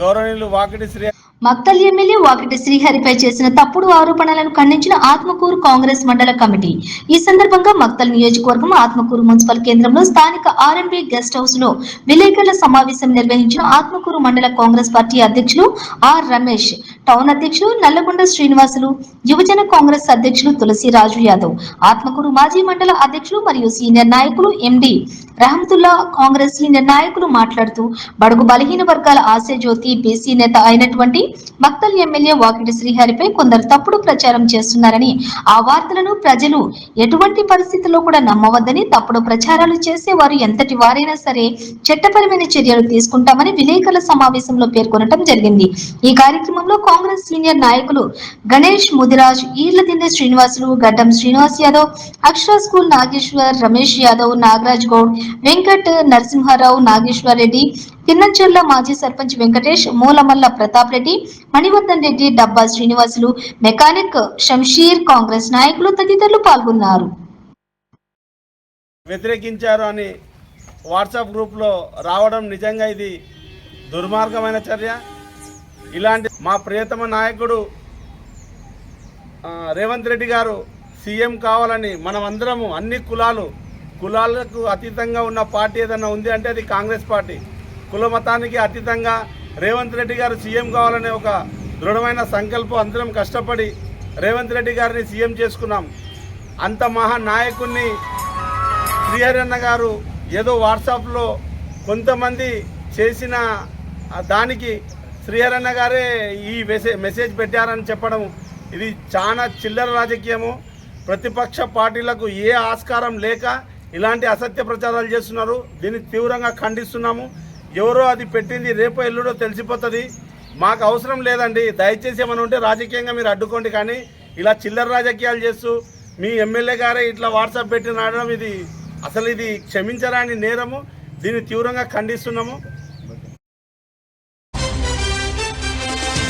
గౌరవనీయులు వాకిటి శ్రీ మక్తల్ ఎమ్మెల్యే వాకిటి శ్రీహరిపై చేసిన తప్పుడు ఆరోపణలను ఖండించిన ఆత్మకూరు కాంగ్రెస్ మండల కమిటీ. ఈ సందర్భంగా మక్తల్ నియోజకవర్గం ఆత్మకూరు మున్సిపల్ కేంద్రంలో స్థానిక ఆర్ఎంపీ గెస్ట్ హౌస్లో విలేకరుల సమావేశం నిర్వహించిన ఆత్మకూరు మండల కాంగ్రెస్ పార్టీ అధ్యక్షులు ఆర్ రమేష్. టౌన్ అధ్యక్షులు నల్లగొండ శ్రీనివాసులు యువజన కాంగ్రెస్ అధ్యక్షులు తులసి రాజు యాదవ్ ఆత్మకూరు మాజీ మండల అధ్యక్షులు మరియు సీనియర్ నాయకులు ఎండి రహమతుల్లా కాంగ్రెస్ సీనియర్ నాయకులు మాట్లాడుతూ బడుగు బలహీన వర్గాల ఆశజ్యోతి బీసీ నేత అయినటువంటి మక్తల్ ఎమ్మెల్యే వాకిటి శ్రీహరిపై కొందరు తప్పుడు ప్రచారం చేస్తున్నారని ఆ వార్తలను ప్రజలు ఎటువంటి పరిస్థితుల్లో కూడా నమ్మవద్దని తప్పుడు ప్రచారాలు చేసేవారు ఎంతటి వారైనా సరే చట్టపరమైన చర్యలు తీసుకుంటామని విలేకరుల సమావేశంలో పేర్కొనడం జరిగింది. ఈ కార్యక్రమంలో కాంగ్రెస్ సీనియర్ నాయకులు గణేష్ ముదిరాజ్ ఈర్లదిండే శ్రీనివాసులు గడ్డం శ్రీనివాస్ యాదవ్ అక్షర స్కూల్ నాగేశ్వర్ రమేష్ యాదవ్ నాగరాజ్ గౌడ్ వెంకట్ నరసింహారావు నాగేశ్వర్ రెడ్డి తిన్నంచెర్ల మాజీ సర్పంచ్ వెంకటేష్ మూలమల్ల ప్రతాప్ రెడ్డి మణివర్ధన్ రెడ్డి డబ్బా శ్రీనివాసులు మెకానిక్ షంషీర్ కాంగ్రెస్ నాయకులు తదితరులు పాల్గొన్నారు. వ్యతిరేకించారు అని వాట్సాప్ గ్రూప్లో రావడం నిజంగా ఇది దుర్మార్గమైన చర్య. ఇలాంటి మా ప్రియతమ నాయకుడు రేవంత్ రెడ్డి గారు సీఎం కావాలని మనమందరము అన్ని కులాలు కులాలకు అతీతంగా ఉన్న పార్టీ ఏదైనా ఉంది అంటే అది కాంగ్రెస్ పార్టీ. కుల మతానికి అతీతంగా రేవంత్ రెడ్డి గారు సీఎం కావాలనే ఒక దృఢమైన సంకల్పం అందరం కష్టపడి రేవంత్ రెడ్డి గారిని సీఎం చేసుకున్నాం. అంత మహా నాయకుడిని శ్రీహరన్న గారు ఏదో వాట్సాప్లో కొంతమంది చేసిన దానికి శ్రీహరన్న గారే ఈ మెసేజ్ మెసేజ్ పెట్టారని చెప్పడం ఇది చాలా చిల్లర రాజకీయము. ప్రతిపక్ష పార్టీలకు ఏ ఆస్కారం లేక ఇలాంటి అసత్య ప్రచారాలు చేస్తున్నారు. దీన్ని తీవ్రంగా ఖండిస్తున్నాము. ఎవరో అది పెట్టింది రేపో ఎల్లుడో తెలిసిపోతుంది. మాకు అవసరం లేదండి. దయచేసి ఏమైనా ఉంటే రాజకీయంగా మీరు అడ్డుకోండి కానీ ఇలా చిల్లర రాజకీయాలు చేస్తూ మీ ఎమ్మెల్యే గారే ఇట్లా వాట్సాప్ పెట్టి నాడడం ఇది అసలు ఇది క్షమించరాని నేరము. దీన్ని తీవ్రంగా ఖండిస్తున్నాము.